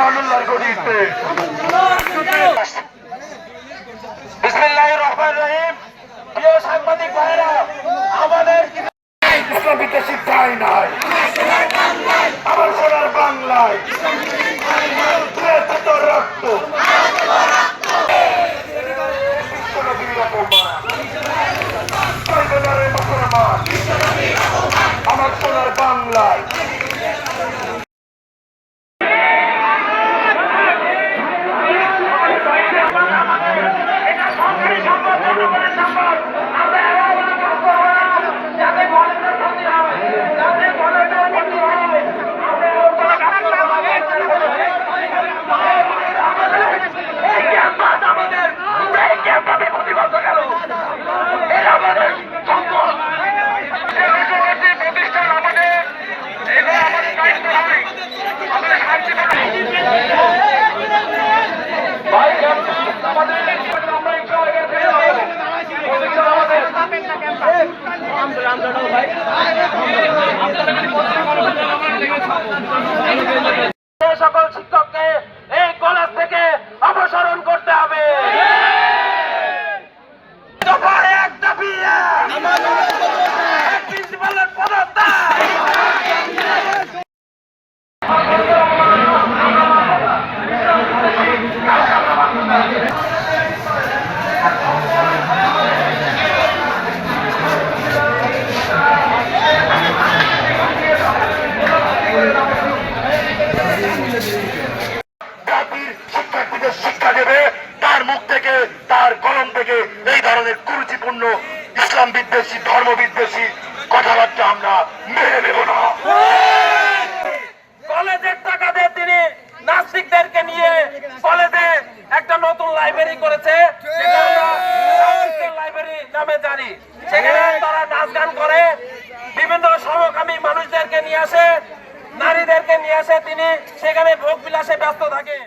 আমানুল্লাহ গদিতে বিসমিল্লাহির রহমানির রহিম। প্রিয় সাংবাদিক আমার সোনার বাংলায়। Thank you. সকল শিক্ষককে এই কলেজ থেকে অপসারণ থেকে, তার কলম থেকে এই ধরনের কুরুচিপূর্ণ ইসলাম বিদ্বেষী, ধর্ম বিদ্বেষী কথাবার্তা আমরা মেনে নেব না। কলেজের টাকা দিয়ে তিনি নাস্তিকদেরকে নিয়ে কলেজে একটা নতুন লাইব্রেরি করেছে লাইব্রেরি নামে জানি। সেখানে তারা নাচ গান করে, বিভিন্ন সমকামী মানুষদেরকে নিয়ে আসে, নারীদেরকে নিয়ে আসে, তিনি সেখানে ভোগ বিলাসে ব্যস্ত থাকে।